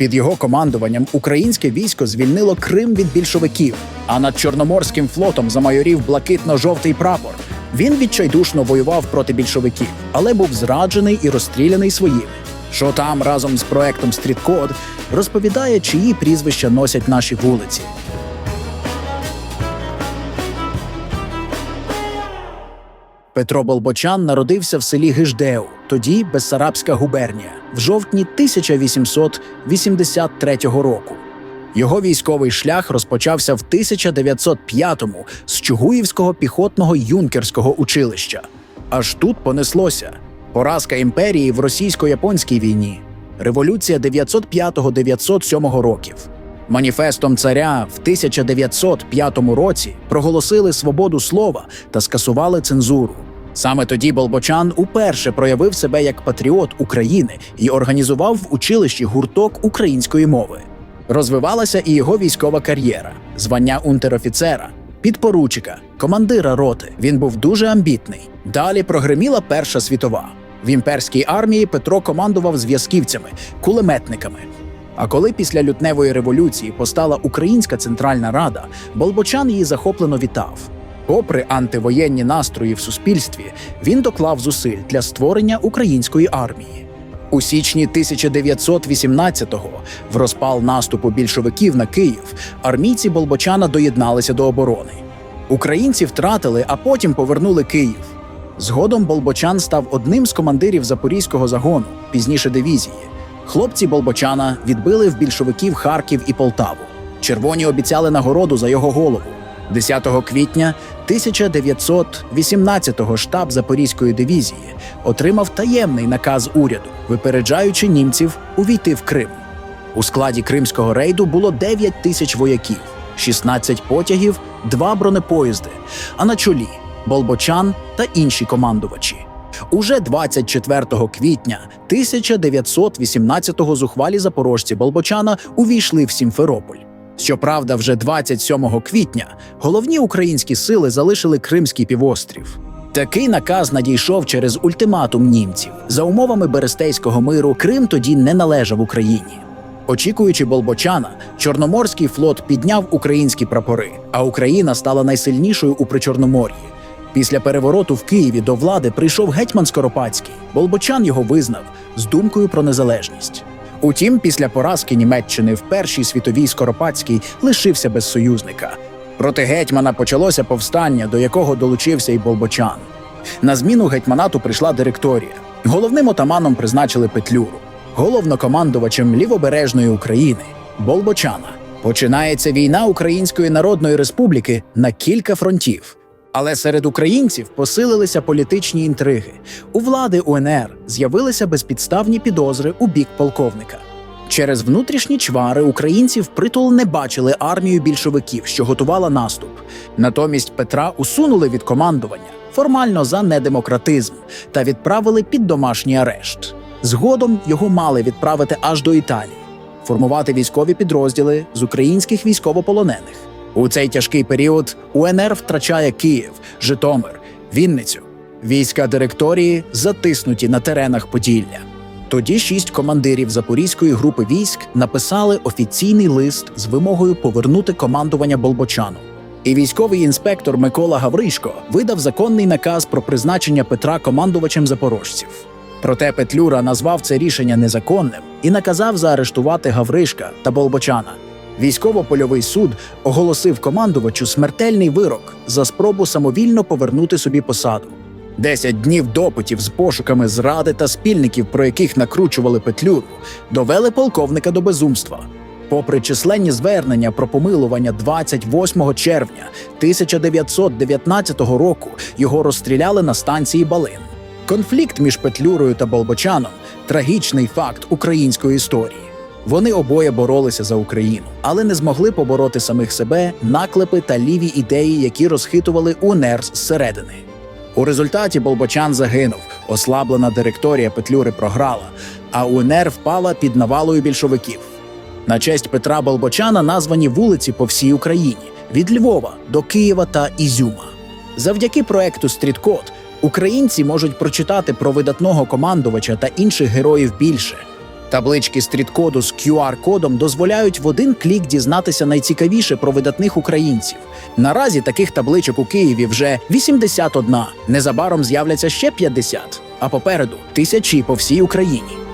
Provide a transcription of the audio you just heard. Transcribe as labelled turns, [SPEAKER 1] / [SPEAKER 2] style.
[SPEAKER 1] Під його командуванням українське військо звільнило Крим від більшовиків, а над Чорноморським флотом замайорів блакитно-жовтий прапор. Він відчайдушно воював проти більшовиків, але був зраджений і розстріляний своїми. Що там разом з проектом Стріткод розповідає, чиї прізвища носять наші вулиці. Петро Болбочан народився в селі Гиждеу, тоді Бессарабська губернія, в жовтні 1883 року. Його військовий шлях розпочався в 1905-му з Чугуївського піхотного юнкерського училища. Аж тут понеслося поразка імперії в російсько-японській війні, революція 905-907 років. Маніфестом царя в 1905 році проголосили свободу слова та скасували цензуру. Саме тоді Болбочан уперше проявив себе як патріот України і організував в училищі гурток української мови. Розвивалася і його військова кар'єра, звання унтер-офіцера, підпоручика, командира роти. Він був дуже амбітний. Далі прогреміла Перша світова. В імперській армії Петро командував зв'язківцями, кулеметниками. А коли після лютневої революції постала Українська Центральна Рада, Болбочан її захоплено вітав. Попри антивоєнні настрої в суспільстві, він доклав зусиль для створення української армії. У січні 1918-го, в розпал наступу більшовиків на Київ, армійці Болбочана доєдналися до оборони. Українці втратили, а потім повернули Київ. Згодом Болбочан став одним з командирів запорізького загону, пізніше дивізії. Хлопці Болбочана відбили в більшовиків Харків і Полтаву. Червоні обіцяли нагороду за його голову. 10 квітня 1918-го штаб Запорізької дивізії отримав таємний наказ уряду, випереджаючи німців увійти в Крим. У складі кримського рейду було 9 тисяч вояків, 16 потягів, 2 бронепоїзди, а на чолі Болбочан та інші командувачі. Уже 24 квітня 1918-го зухвалі запорожці Болбочана увійшли в Сімферополь. Щоправда, вже 27 квітня головні українські сили залишили Кримський півострів. Такий наказ надійшов через ультиматум німців. За умовами Берестейського миру Крим тоді не належав Україні. Очікуючи Болбочана, Чорноморський флот підняв українські прапори, а Україна стала найсильнішою у Причорномор'ї. Після перевороту в Києві до влади прийшов гетьман Скоропадський. Болбочан його визнав з думкою про незалежність. Утім, після поразки Німеччини в Першій світовій Скоропадський лишився без союзника. Проти гетьмана почалося повстання, до якого долучився й Болбочан. На зміну гетьманату прийшла директорія. Головним отаманом призначили Петлюру, головнокомандувачем лівобережної України Болбочана. Починається війна Української Народної Республіки на кілька фронтів. Але серед українців посилилися політичні інтриги. У влади УНР з'явилися безпідставні підозри у бік полковника. Через внутрішні чвари українці впритул не бачили армію більшовиків, що готувала наступ. Натомість Петра усунули від командування формально за недемократизм та відправили під домашній арешт. Згодом його мали відправити аж до Італії, формувати військові підрозділи з українських військовополонених. У цей тяжкий період УНР втрачає Київ, Житомир, Вінницю. Війська директорії затиснуті на теренах Поділля. Тоді шість командирів Запорізької групи військ написали офіційний лист з вимогою повернути командування Болбочану. І військовий інспектор Микола Гавришко видав законний наказ про призначення Петра командувачем запорожців. Проте Петлюра назвав це рішення незаконним і наказав заарештувати Гавришка та Болбочана. Військово-польовий суд оголосив командувачу смертельний вирок за спробу самовільно повернути собі посаду. Десять днів допитів з пошуками зради та спільників, про яких накручували Петлюру, довели полковника до безумства. Попри численні звернення про помилування 28 червня 1919 року, його розстріляли на станції Балин. Конфлікт між Петлюрою та Болбочаном трагічний факт української історії. Вони обоє боролися за Україну, але не змогли побороти самих себе, наклепи та ліві ідеї, які розхитували УНР зсередини. У результаті Болбочан загинув, ослаблена директорія Петлюри програла, а УНР впала під навалою більшовиків. На честь Петра Болбочана названі вулиці по всій Україні від Львова до Києва та Ізюма. Завдяки проекту Стріткод українці можуть прочитати про видатного командувача та інших героїв більше. Таблички стріт-коду з QR-кодом дозволяють в один клік дізнатися найцікавіше про видатних українців. Наразі таких табличок у Києві вже 81. Незабаром з'являться ще 50, а попереду тисячі по всій Україні.